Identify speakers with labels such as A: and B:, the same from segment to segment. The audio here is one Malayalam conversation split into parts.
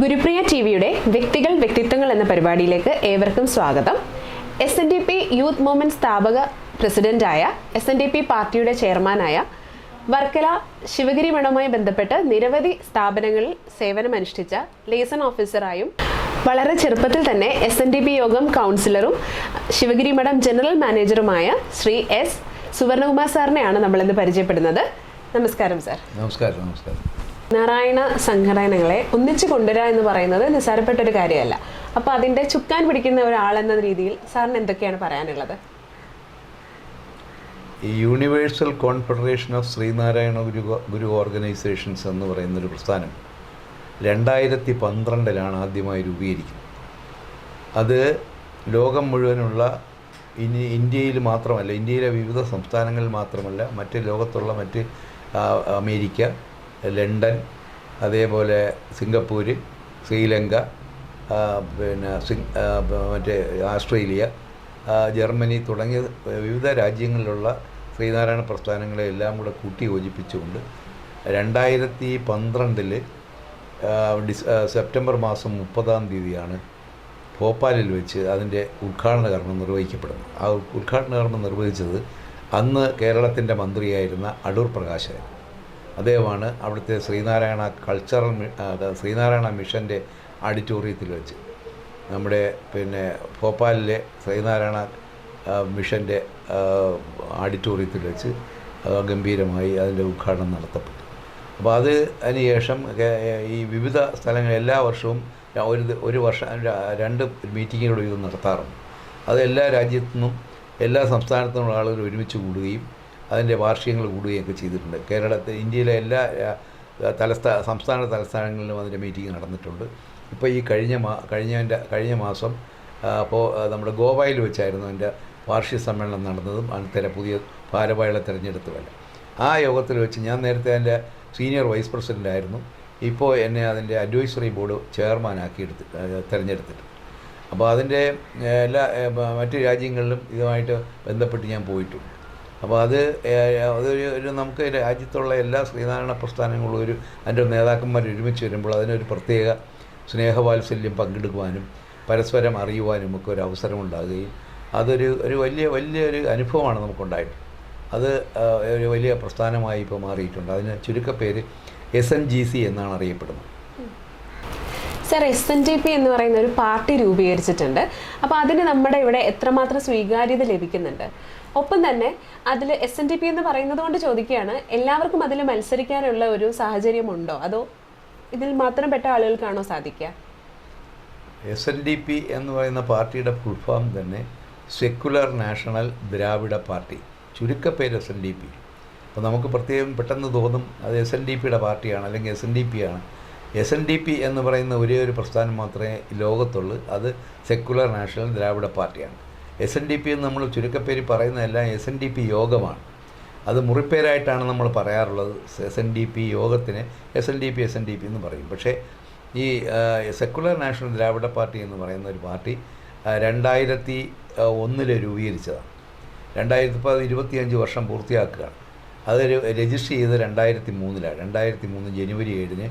A: ഗുരുപ്രിയ ടി വിയുടെ വ്യക്തികൾ വ്യക്തിത്വങ്ങൾ എന്ന പരിപാടിയിലേക്ക് ഏവർക്കും സ്വാഗതം. S N D P youth movement സ്ഥാപക പ്രസിഡന്റായ എസ് എൻ ഡി പി പാർട്ടിയുടെ ചെയർമാനായ വർക്കല ശിവഗിരി മഠവുമായി ബന്ധപ്പെട്ട് നിരവധി സ്ഥാപനങ്ങളിൽ സേവനമനുഷ്ഠിച്ച ലേസൺ ഓഫീസറായും വളരെ ചെറുപ്പത്തിൽ തന്നെ എസ് എൻ ഡി പി യോഗം കൗൺസിലറും ശിവഗിരി മഠം ജനറൽ മാനേജറുമായ ശ്രീ എസ് സുവർണകുമാർ സാറിനെയാണ് നമ്മളിന്ന് പരിചയപ്പെടുന്നത്. നമസ്കാരം സാർ
B: നമസ്കാരം നമസ്കാരം.
A: നാരായണ സംഘടനകളെ ഒന്നിച്ചു കൊണ്ടുവരിക എന്ന് പറയുന്നത് നിസ്സാരപ്പെട്ട ഒരു കാര്യമല്ല. അപ്പോൾ അതിന്റെ ചുക്കാൻ പിടിക്കുന്ന ഒരാളെന്ന രീതിയിൽ സാറിന് എന്തൊക്കെയാണ് പറയാനുള്ളത്?
B: Universal confederation of Sreenarayana Guru Guru organisations എന്ന് പറയുന്നൊരു പ്രസ്ഥാനം രണ്ടായിരത്തി പന്ത്രണ്ടിലാണ് ആദ്യമായി രൂപീകരിക്കുന്നത്. അത് ലോകം മുഴുവനുള്ള ഇനി ഇന്ത്യയിൽ മാത്രമല്ല ഇന്ത്യയിലെ വിവിധ സംസ്ഥാനങ്ങളിൽ മാത്രമല്ല മറ്റ് ലോകത്തുള്ള മറ്റ് അമേരിക്ക ലണ്ടൻ അതേപോലെ സിംഗപ്പൂര് ശ്രീലങ്ക പിന്നെ മറ്റേ ആസ്ട്രേലിയ ജർമ്മനി തുടങ്ങിയ വിവിധ രാജ്യങ്ങളിലുള്ള ശ്രീനാരായണ പ്രസ്ഥാനങ്ങളെ എല്ലാം കൂടെ കൂട്ടി യോജിപ്പിച്ചുകൊണ്ട് രണ്ടായിരത്തി പന്ത്രണ്ടിൽ ഡിസ് സെപ്റ്റംബർ മാസം മുപ്പതാം തീയതിയാണ് ഭോപ്പാലിൽ വെച്ച് അതിന്റെ ഉദ്ഘാടന കർമ്മം നിർവഹിക്കപ്പെടുന്നത്. ആ ഉദ്ഘാടന കർമ്മം നിർവഹിച്ചത് അന്ന് കേരളത്തിന്റെ മന്ത്രിയായിരുന്ന അടൂർ പ്രകാശൻ. അദ്ദേഹമാണ് അവിടുത്തെ ശ്രീനാരായണ കൾച്ചറൽ ശ്രീനാരായണ മിഷന്റെ ആഡിറ്റോറിയത്തിൽ വെച്ച് നമ്മുടെ പിന്നെ ഭോപ്പാലിലെ ശ്രീനാരായണ മിഷന്റെ ആഡിറ്റോറിയത്തിൽ വെച്ച് ഗംഭീരമായി അതിന്റെ ഉദ്ഘാടനം നടത്തപ്പെട്ടു. അപ്പോൾ അത് അതിനുശേഷം ഈ വിവിധ സ്ഥലങ്ങൾ എല്ലാ വർഷവും ഒരു ഒരു വർഷം രണ്ട് മീറ്റിങ്ങുകൾ ഇത് നടത്താറുണ്ട്. അത് എല്ലാ രാജ്യത്തു നിന്നും എല്ലാ സംസ്ഥാനത്തു ആളുകൾ ഒരുമിച്ച് കൂടുകയും അതിന്റെ വാർഷികങ്ങൾ കൂടുകയും ഒക്കെ ചെയ്തിട്ടുണ്ട്. കേരളത്തിൽ ഇന്ത്യയിലെ എല്ലാ തലസ്ഥാന തലസ്ഥാ സംസ്ഥാന തലസ്ഥാനങ്ങളിലും അതിന്റെ മീറ്റിംഗ് നടന്നിട്ടുണ്ട്. ഇപ്പോൾ ഈ കഴിഞ്ഞ മാ കഴിഞ്ഞതിന്റെ കഴിഞ്ഞ മാസം അപ്പോൾ നമ്മുടെ ഗോവയിൽ വെച്ചായിരുന്നു അതിന്റെ വാർഷിക സമ്മേളനം നടന്നതും അന്നത്തെ പുതിയ ഭാരവാഹികളെ തിരഞ്ഞെടുത്തുമല്ല ആ യോഗത്തിൽ വെച്ച് ഞാൻ നേരത്തെ അതിന്റെ സീനിയർ വൈസ് പ്രസിഡന്റ് ആയിരുന്നു. ഇപ്പോൾ എന്നെ അതിന്റെ അഡ്വൈസറി ബോർഡ് ചെയർമാനാക്കി എടുത്ത് തിരഞ്ഞെടുത്തിട്ട് അപ്പോൾ അതിന്റെ എല്ലാ മറ്റ് രാജ്യങ്ങളിലും ഇതുമായിട്ട് ബന്ധപ്പെട്ട് ഞാൻ പോയിട്ടുണ്ട്. അപ്പോൾ അത് അതൊരു ഒരു നമുക്ക് രാജ്യത്തുള്ള എല്ലാ ശ്രീനാരായണ പ്രസ്ഥാനങ്ങളും ഒരു അതിന്റെ നേതാക്കന്മാർ ഒരുമിച്ച് വരുമ്പോൾ അതിനൊരു പ്രത്യേക സ്നേഹവാത്സല്യം പങ്കെടുക്കുവാനും പരസ്പരം അറിയുവാനും ഒക്കെ ഒരു അവസരം ഉണ്ടാകുകയും അതൊരു ഒരു വലിയ വലിയൊരു അനുഭവമാണ് നമുക്കുണ്ടായിട്ട്. അത് ഒരു വലിയ പ്രസ്ഥാനമായി ഇപ്പോൾ മാറിയിട്ടുണ്ട്. അതിന് ചുരുക്കപ്പേര് എസ് എൻ ജി സി എന്നാണ് അറിയപ്പെടുന്നത്.
A: Sir S N D P എന്ന് പറയുന്ന ഒരു പാർട്ടി രൂപീകരിച്ചിട്ടുണ്ട്. അപ്പോൾ അതിന് നമ്മുടെ ഇവിടെ എത്രമാത്രം സ്വീകാര്യത ലഭിക്കുന്നുണ്ട്? ഒപ്പം തന്നെ അതിൽ എസ് എൻ ഡി പി എന്ന് പറയുന്നത് കൊണ്ട് ചോദിക്കുകയാണ് എല്ലാവർക്കും അതിൽ മത്സരിക്കാനുള്ള ഒരു സാഹചര്യമുണ്ടോ? അതോ ഇതിൽ മാത്രം പെട്ട ആളുകൾക്കാണോ സാധിക്കുക?
B: എസ് എൻ ഡി പി എന്ന് പറയുന്ന പാർട്ടിയുടെ ഫുൾഫോം തന്നെ സെക്കുലർ നാഷണൽ ദ്രാവിഡ പാർട്ടി. ചുരുക്കപ്പേര് എസ് എൻ ഡി പി അപ്പോൾ നമുക്ക് പ്രത്യേകം പെട്ടെന്ന് തോന്നും അത് എസ് എൻ ഡി പിയുടെ പാർട്ടിയാണ് അല്ലെങ്കിൽ എസ് എൻ ഡി പി ആണ്. എസ് എൻ ഡി പി എന്ന് പറയുന്ന ഒരേ ഒരു പ്രസ്ഥാനം മാത്രമേ ലോകത്തുള്ളൂ. അത് സെക്കുലർ നാഷണൽ ദ്രാവിഡ പാർട്ടിയാണ്. എസ് എൻ ഡി പി എന്ന് നമ്മൾ ചുരുക്കപ്പേര് പറയുന്നതെല്ലാം എസ് എൻ ഡി പി യോഗമാണ്. അത് മുറിപ്പേരായിട്ടാണ് നമ്മൾ പറയാറുള്ളത്. എസ് എൻ ഡി പി യോഗത്തിന് S N D P S N D P എന്ന് പറയും. പക്ഷേ ഈ സെക്കുലർ നാഷണൽ ദ്രാവിഡ പാർട്ടി എന്ന് പറയുന്ന ഒരു പാർട്ടി രണ്ടായിരത്തി ഒന്നിൽ രൂപീകരിച്ചതാണ്. രണ്ടായിരത്തി ഇപ്പോൾ ഇരുപത്തിയഞ്ച് വർഷം പൂർത്തിയാക്കുകയാണ്. അത് രജിസ്റ്റർ ചെയ്ത് രണ്ടായിരത്തി മൂന്നിലാണ് രണ്ടായിരത്തി മൂന്ന് ജനുവരി ഏഴിന്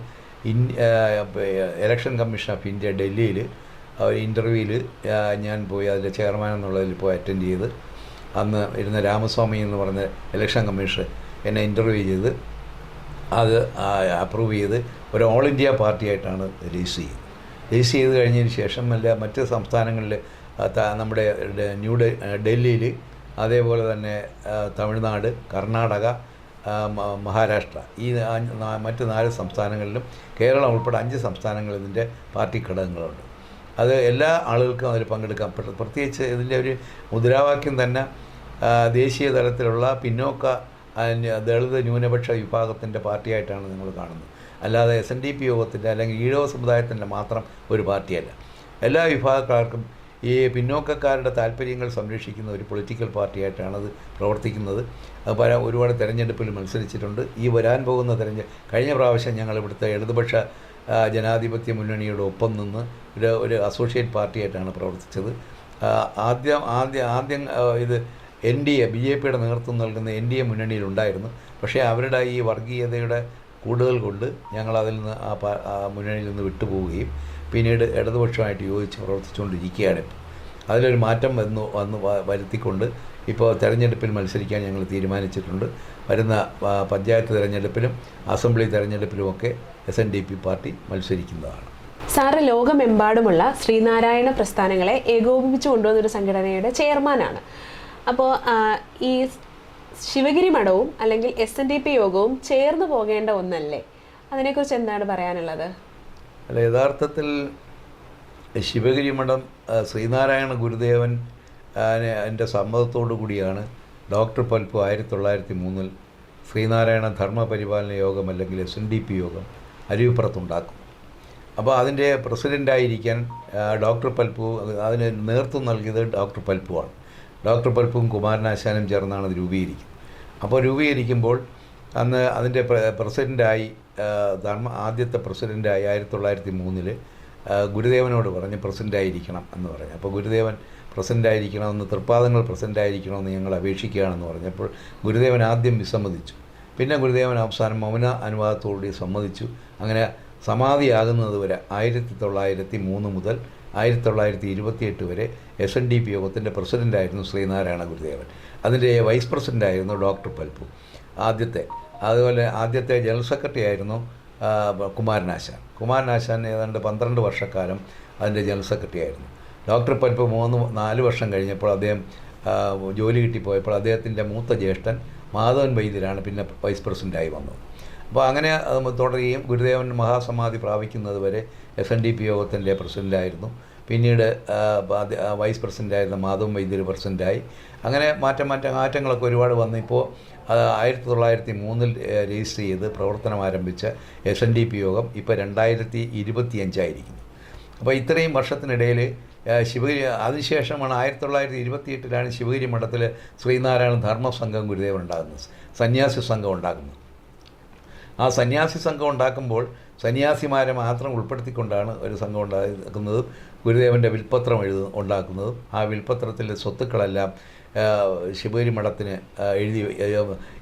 B: ഇലക്ഷൻ കമ്മീഷൻ ഓഫ് ഇന്ത്യ ഡൽഹിയിൽ ഇന്റർവ്യൂവിൽ ഞാൻ പോയി അതിന്റെ ചെയർമാൻ എന്നുള്ളതിൽ പോയി അറ്റൻഡ് ചെയ്ത് അന്ന് ഇരുന്ന രാമസ്വാമി എന്ന് പറഞ്ഞ ഇലക്ഷൻ കമ്മീഷൻ എന്നെ ഇന്റർവ്യൂ ചെയ്ത് അത് അപ്രൂവ് ചെയ്ത് ഒരു ഓൾ ഇന്ത്യ പാർട്ടിയായിട്ടാണ് രജിസ്റ്റർ ചെയ്തത്. രജിസ്റ്റർ ചെയ്ത് കഴിഞ്ഞതിന് ശേഷം എല്ലാ മറ്റ് സംസ്ഥാനങ്ങളിൽ നമ്മുടെ ന്യൂ ഡൽഹിയിൽ അതേപോലെ തന്നെ തമിഴ്നാട് കർണാടക മഹാരാഷ്ട്ര. ഈ മറ്റ് നാല് സംസ്ഥാനങ്ങളിലും കേരളം ഉൾപ്പെടെ അഞ്ച് സംസ്ഥാനങ്ങളിൽ ഇതിന്റെ പാർട്ടി ഘടകങ്ങളുണ്ട്. അത് എല്ലാ ആളുകൾക്കും അതിൽ പങ്കെടുക്കാം. പ്ര- പ്രത്യേകിച്ച് ഇതിന്റെ ഒരു മുദ്രാവാക്യം തന്നെ ദേശീയ തലത്തിലുള്ള പിന്നോക്ക ദളിത് ന്യൂനപക്ഷ വിഭാഗത്തിന്റെ പാർട്ടിയായിട്ടാണ് നിങ്ങൾ കാണുന്നത്. അല്ലാതെ എസ് എൻ ഡി പി യോഗത്തിന്റെ അല്ലെങ്കിൽ ഈഴവ സമുദായത്തിന്റെ മാത്രം ഒരു പാർട്ടിയല്ല. എല്ലാ വിഭാഗക്കാർക്കും ഈ പിന്നോക്കക്കാരുടെ താല്പര്യങ്ങൾ സംരക്ഷിക്കുന്ന ഒരു പൊളിറ്റിക്കൽ പാർട്ടിയായിട്ടാണ് അത് പ്രവർത്തിക്കുന്നത്. അത് പല ഒരുപാട് തെരഞ്ഞെടുപ്പിൽ മത്സരിച്ചിട്ടുണ്ട്. ഈ വരാൻ പോകുന്ന തെരഞ്ഞെ കഴിഞ്ഞ പ്രാവശ്യം ഞങ്ങൾ ഇവിടുത്തെ ഇടതുപക്ഷ ജനാധിപത്യ മുന്നണിയുടെ ഒപ്പം നിന്ന് ഒരു ഒരു അസോസിയേറ്റ് പാർട്ടിയായിട്ടാണ് പ്രവർത്തിച്ചത്. ആദ്യം ആദ്യം ആദ്യം ഇത് N D A B J പിയുടെ നേതൃത്വം നൽകുന്ന എൻ ഡി എ മുന്നണിയിലുണ്ടായിരുന്നു പക്ഷേ അവരുടെ ഈ വർഗീയതയുടെ കൂടുതൽ കൊണ്ട് ഞങ്ങൾ അതിൽ നിന്ന് ആ മുന്നണിയിൽ നിന്ന് വിട്ടുപോവുകയും പിന്നീട് ഇടതുപക്ഷമായിട്ട് യോജിച്ച് പ്രവർത്തിച്ചുകൊണ്ടിരിക്കുകയാണ്. ഇപ്പോൾ അതിലൊരു മാറ്റം വന്നു വന്ന് വരുത്തിക്കൊണ്ട് ഇപ്പോൾ തെരഞ്ഞെടുപ്പിൽ മത്സരിക്കാൻ ഞങ്ങൾ തീരുമാനിച്ചിട്ടുണ്ട്. വരുന്ന പഞ്ചായത്ത് തെരഞ്ഞെടുപ്പിലും assembly തെരഞ്ഞെടുപ്പിലുമൊക്കെ S N D P party മത്സരിക്കുന്നതാണ്.
A: Sir ലോകമെമ്പാടുമുള്ള ശ്രീനാരായണ പ്രസ്ഥാനങ്ങളെ ഏകോപിപ്പിച്ചു കൊണ്ടുവന്നൊരു സംഘടനയുടെ ചെയർമാനാണ്. അപ്പോൾ ഈ ശിവഗിരി മഠവും അല്ലെങ്കിൽ എസ് എൻ ഡി പി യോഗവും ചേർന്ന് പോകേണ്ട ഒന്നല്ലേ? അതിനെക്കുറിച്ച് എന്താണ് പറയാനുള്ളത്?
B: അല്ല യഥാർത്ഥത്തിൽ ശിവഗിരി മഠം ശ്രീനാരായണ ഗുരുദേവൻ എന്റെ സമ്മതത്തോടു കൂടിയാണ് ഡോക്ടർ പൽപ്പു ആയിരത്തി തൊള്ളായിരത്തി മൂന്നിൽ ശ്രീനാരായണ ധർമ്മ പരിപാലന യോഗം അല്ലെങ്കിൽ എസ് എൻ ഡി പി യോഗം അരുവിപ്പുറത്തുണ്ടാക്കും അപ്പോൾ അതിന്റെ പ്രസിഡന്റായിരിക്കാൻ ഡോക്ടർ പൽപ്പു അതിന് നേതൃത്വം നൽകിയത് ഡോക്ടർ പൽപ്പുവാണ്. ഡോക്ടർ പൽപ്പും കുമാരനാശാനും ചേർന്നാണ് അത് രൂപീകരിക്കുന്നത്. അപ്പോൾ രൂപീകരിക്കുമ്പോൾ അന്ന് അതിന്റെ പ്ര- പ്രസിഡന്റായി ധർമ്മ ആദ്യത്തെ പ്രസിഡന്റായി ആയിരത്തി തൊള്ളായിരത്തി മൂന്നിൽ ഗുരുദേവനോട് പറഞ്ഞ് പ്രസിഡന്റായിരിക്കണം എന്ന് പറഞ്ഞു. അപ്പോൾ ഗുരുദേവൻ പ്രസിഡന്റായിരിക്കണമെന്ന് തൃപ്പാദങ്ങൾ പ്രസിഡന്റായിരിക്കണമെന്ന് ഞങ്ങൾ അപേക്ഷിക്കുകയാണെന്ന് പറഞ്ഞപ്പോൾ ഗുരുദേവൻ ആദ്യം വിസമ്മതിച്ചു. പിന്നെ ഗുരുദേവൻ അവസാനം മൗന അനുവാദത്തോടുകൂടി സമ്മതിച്ചു. അങ്ങനെ സമാധിയാകുന്നത് വരെ ആയിരത്തി തൊള്ളായിരത്തി മൂന്ന് മുതൽ ആയിരത്തി തൊള്ളായിരത്തി ഇരുപത്തിയെട്ട് വരെ എസ് എൻ ഡി പി യോഗത്തിന്റെ പ്രസിഡന്റായിരുന്നു ശ്രീനാരായണ ഗുരുദേവൻ. അതിന്റെ വൈസ് പ്രസിഡന്റായിരുന്നു ഡോക്ടർ പൽപ്പു. ആദ്യത്തെ അതുപോലെ ആദ്യത്തെ ജനറൽ സെക്രട്ടറി ആയിരുന്നു കുമാരനാശാൻ കുമാരനാശാൻ ഏതാണ്ട് പന്ത്രണ്ട് വർഷക്കാലം അതിന്റെ ജനറൽ സെക്രട്ടറി ആയിരുന്നു. ഡോക്ടർ പരിപ്പ് മൂന്ന് നാല് വർഷം കഴിഞ്ഞപ്പോൾ അദ്ദേഹം ജോലി കിട്ടിപ്പോയപ്പോൾ അദ്ദേഹത്തിന്റെ മൂത്ത ജ്യേഷ്ഠൻ മാധവൻ വൈദ്യരാണ് പിന്നെ വൈസ് പ്രസിഡന്റായി വന്നത്. അപ്പോൾ അങ്ങനെ തുടരുകയും ഗുരുദേവൻ മഹാസമാധി പ്രാപിക്കുന്നത് വരെ എസ് എൻ ഡി പി യോഗത്തിന്റെ പ്രസിഡന്റായിരുന്നു. പിന്നീട് വൈസ് പ്രസിഡന്റായിരുന്ന മാധവൻ വൈദ്യർ പ്രസിഡന്റായി. അങ്ങനെ മാറ്റം മാറ്റം മാറ്റങ്ങളൊക്കെ ഒരുപാട് വന്നു. ഇപ്പോൾ ആയിരത്തി തൊള്ളായിരത്തി മൂന്നിൽ രജിസ്റ്റർ ചെയ്ത് പ്രവർത്തനം ആരംഭിച്ച എസ് എൻ ഡി പി യോഗം ഇപ്പോൾ രണ്ടായിരത്തി ഇരുപത്തി അഞ്ചായിരിക്കുന്നു അപ്പോൾ ഇത്രയും വർഷത്തിനിടയിൽ ശിവഗിരി അതിനുശേഷമാണ് ആയിരത്തി തൊള്ളായിരത്തി ഇരുപത്തി എട്ടിലാണ് ശിവഗിരി മഠത്തിൽ ശ്രീനാരായണ ധർമ്മസംഘം ഗുരുദേവൻ ഉണ്ടാകുന്നത് സന്യാസി സംഘം ഉണ്ടാകുന്നത്. ആ സന്യാസി സംഘം ഉണ്ടാക്കുമ്പോൾ സന്യാസിമാരെ മാത്രം ഉൾപ്പെടുത്തിക്കൊണ്ടാണ് ഒരു സംഘം ഉണ്ടാക്കുന്നതും. ഗുരുദേവന്റെ വിൽപ്പത്രം എഴുതു ഉണ്ടാക്കുന്നതും. ആ വിൽപ്പത്രത്തിലെ സ്വത്തുക്കളെല്ലാം ശിവഗിരി മഠത്തിന് എഴുതി